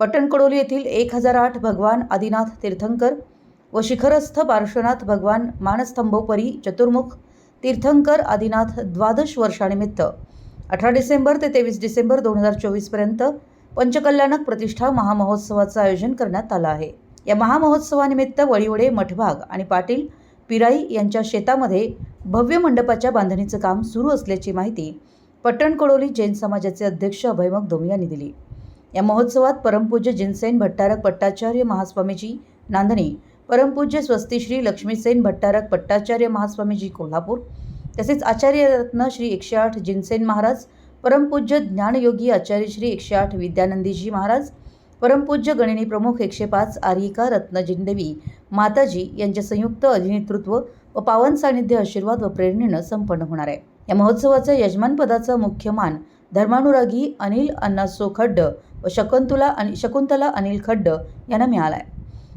पट्टणकडोली येथील एक हजार आठ भगवान आदिनाथ तीर्थंकर व शिखरस्थ पार्श्वनाथ भगवान मानस्तंभोपरी चतुर्मुख तीर्थंकर आदिनाथ द्वादश वर्षानिमित्त अठरा डिसेंबर ते तेवीस डिसेंबर दोन हजार चोवीसपर्यंत पंचकल्याणक प्रतिष्ठा महामहोत्सवाचं आयोजन करण्यात आलं आहे. या महामहोत्सवानिमित्त वळीवडे मठभाग आणि पाटील पिराई यांच्या शेतामध्ये भव्य मंडपाच्या बांधणीचं काम सुरू असल्याची माहिती पट्टणकडोली जैन समाजाचे अध्यक्ष अभय मगदुम यांनी दिली. या महोत्सवात परमपूज्य जिनसेन भट्टारक पट्टाचार्य महास्वामीजी नांदणी परमपूज्य स्वस्तिश्री लक्ष्मीसेन भट्टारक पट्टाचार्य महास्वामीजी कोल्हापूर तसेच आचार्य रत्न श्री एकशे आठ जिनसेन महाराज परमपूज्य ज्ञानयोगी आचार्य श्री एकशे आठ विद्यानंदीजी महाराज परमपूज्य गणिनी प्रमुख एकशे पाच आर्यिका रत्नजिनदेवी माताजी यांचे संयुक्त अधिनेतृत्व व पावन सानिध्य आशीर्वाद व प्रेरणेनं संपन्न होणार आहे. या महोत्सवाचं यजमानपदाचा मुख्य मान धर्मानुरागी अनिल अण्णासो खड्ड व शकुंतला आणि शकुंतला अनिल खड्ड यांना मिळाला आहे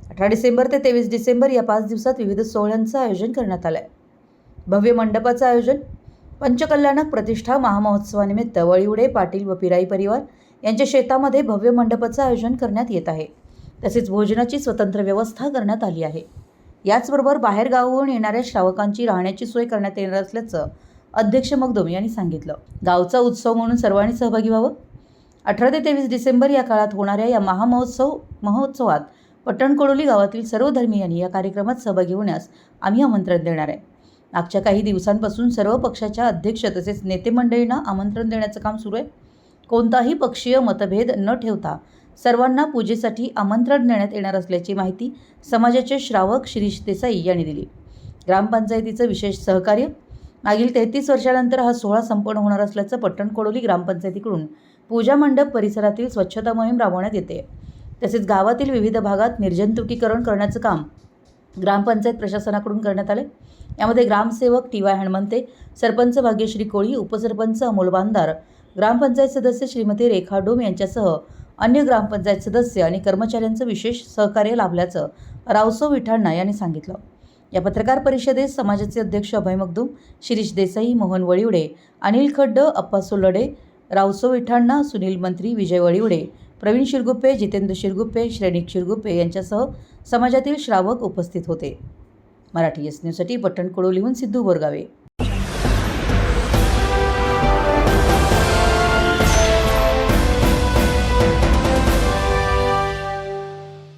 अठरा डिसेंबर ते तेवीस डिसेंबर या पाच दिवसात विविध सोहळ्यांचं आयोजन करण्यात आलं आहे भव्य मंडपाचं आयोजन पंचकल्याणक प्रतिष्ठा महामहोत्सवानिमित्त वळीवडे पाटील व पिराई परिवार यांच्या शेतामध्ये भव्य मंडपाचं आयोजन करण्यात येत आहे. तसेच भोजनाची स्वतंत्र व्यवस्था करण्यात आली आहे. याचबरोबर बाहेरगावाहून येणाऱ्या श्रावकांची राहण्याची सोय करण्यात येणार असल्याचं अध्यक्ष मगदुम यांनी सांगितलं. गावचा उत्सव म्हणून सर्वांनी सहभागी व्हावं. अठरा ते तेवीस डिसेंबर या काळात होणाऱ्या या महामहोत्सव महोत्सवात पट्टणकोडोली गावातील सर्व धर्मीयांनी या कार्यक्रमात सहभागी होण्यास आम्ही आमंत्रण देणार आहे. मागच्या काही दिवसांपासून सर्व पक्षाच्या अध्यक्ष तसेच नेते मंडळींना आमंत्रण देण्याचं काम सुरू आहे. कोणताही पक्षीय मतभेद न ठेवता सर्वांना पूजेसाठी आमंत्रण देण्यात येणार असल्याची माहिती समाजाचे श्रावक शिरीष देसाई यांनी दिली. ग्रामपंचायतीचं विशेष सहकार्य मागील तेहतीस वर्षानंतर हा सोहळा संपन्न होणार असल्याचं पट्टणकोडोली ग्रामपंचायतीकडून पूजा मंडप परिसरातील स्वच्छता मोहीम राबवण्यात येते. तसेच गावातील विविध भागात निर्जंतुकीकरण करण्याचं काम ग्रामपंचायत प्रशासनाकडून करण्यात आले. यामध्ये ग्रामसेवक टी वाय हणमंते सरपंच भाग्यश्री कोळी उपसरपंच अमोल बांधार ग्रामपंचायत सदस्य श्रीमती रेखा डोम यांच्यासह अन्य ग्रामपंचायत सदस्य आणि कर्मचाऱ्यांचं विशेष सहकार्य लाभल्याचं रावसो विठाण्णा यांनी सांगितलं. या पत्रकार परिषदेत समाजाचे अध्यक्ष अभय मगदूम शिरीष देसाई मोहन वळिवडे अनिल खड्ड अप्पा सोलडे रावसो विठाण्णा सुनील मंत्री विजय वळिवडे प्रवीण शिरगुप्पे जितेंद्र शिरगुप्पे श्रेणिक शिरगुप्पे यांच्यासह समाजातील श्रावक उपस्थित होते. मराठी एस न्यूजसाठी पट्टण कोडोलीहून सिद्धू बोरगावे.